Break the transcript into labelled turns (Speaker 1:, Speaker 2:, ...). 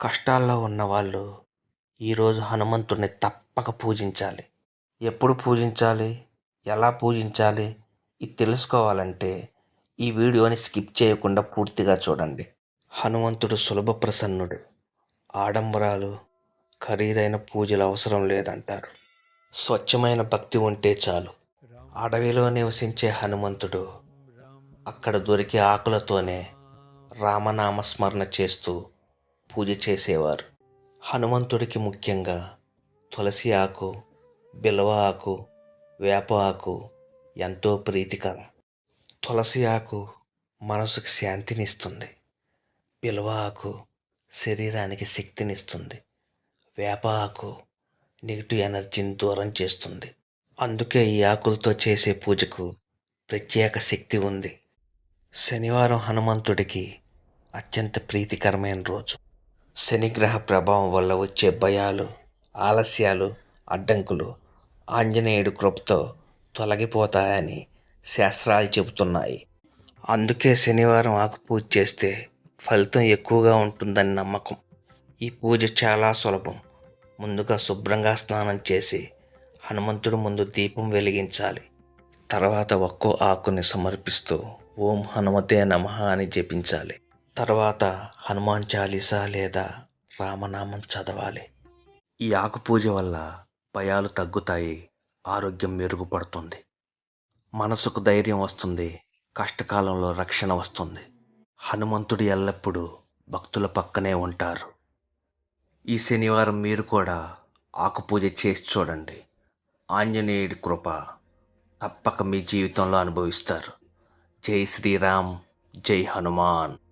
Speaker 1: కష్టాల్లో ఉన్నవాళ్ళు ఈరోజు హనుమంతుడిని తప్పక పూజించాలి. ఎప్పుడు పూజించాలి? ఎలా పూజించాలి? ఇది తెలుసుకోవాలంటే ఈ వీడియోని స్కిప్ చేయకుండా పూర్తిగా చూడండి. హనుమంతుడు సులభ ప్రసన్నుడు. ఆడంబరాలు ఖరీదైన పూజలు అవసరం లేదంటారు. స్వచ్ఛమైన భక్తి ఉంటే చాలు. అడవిలో నివసించే హనుమంతుడు అక్కడ దొరికే ఆకులతోనే రామనామ స్మరణ చేస్తూ పూజ చేసేవారు. హనుమంతుడికి ముఖ్యంగా తులసి ఆకు బిల్వ ఆకు వేప ఆకు ఎంతో ప్రీతికరం. తులసి ఆకు మనసుకు శాంతినిస్తుంది. బిల్వ ఆకు శరీరానికి శక్తినిస్తుంది. వేప ఆకు నెగిటివ్ ఎనర్జీని దూరం చేస్తుంది. అందుకే ఈ ఆకులతో చేసే పూజకు ప్రత్యేక శక్తి ఉంది. శనివారం హనుమంతుడికి అత్యంత ప్రీతికరమైన రోజు. శనిగ్రహ ప్రభావం వల్ల వచ్చే భయాలు ఆలస్యాలు అడ్డంకులు ఆంజనేయుడు కృపతో తొలగిపోతాయని శాస్త్రాలు చెబుతున్నాయి. అందుకే శనివారం ఆకు పూజ చేస్తే ఫలితం ఎక్కువగా ఉంటుందని నమ్మకం. ఈ పూజ చాలా సులభం. ముందుగా శుభ్రంగా స్నానం చేసి హనుమంతుడు ముందు దీపం వెలిగించాలి. తర్వాత ఒక్కో ఆకుని సమర్పిస్తూ ఓం హనుమతే నమః అని జపించాలి. తర్వాత హనుమాన్ చాలీసా లేదా రామనామం చదవాలి. ఈ ఆకు పూజ వల్ల భయాలు తగ్గుతాయి ఆరోగ్యం మెరుగుపడుతుంది. మనసుకు ధైర్యం వస్తుంది కష్టకాలంలో రక్షణ వస్తుంది. హనుమంతుడు ఎల్లప్పుడూ భక్తుల పక్కనే ఉంటారు. ఈ శనివారం మీరు కూడా ఆకు పూజ చేసి చూడండి. ఆంజనేయుడి కృప తప్పక మీ జీవితంలో అనుభవిస్తారు. జై శ్రీరామ్ జై హనుమాన్.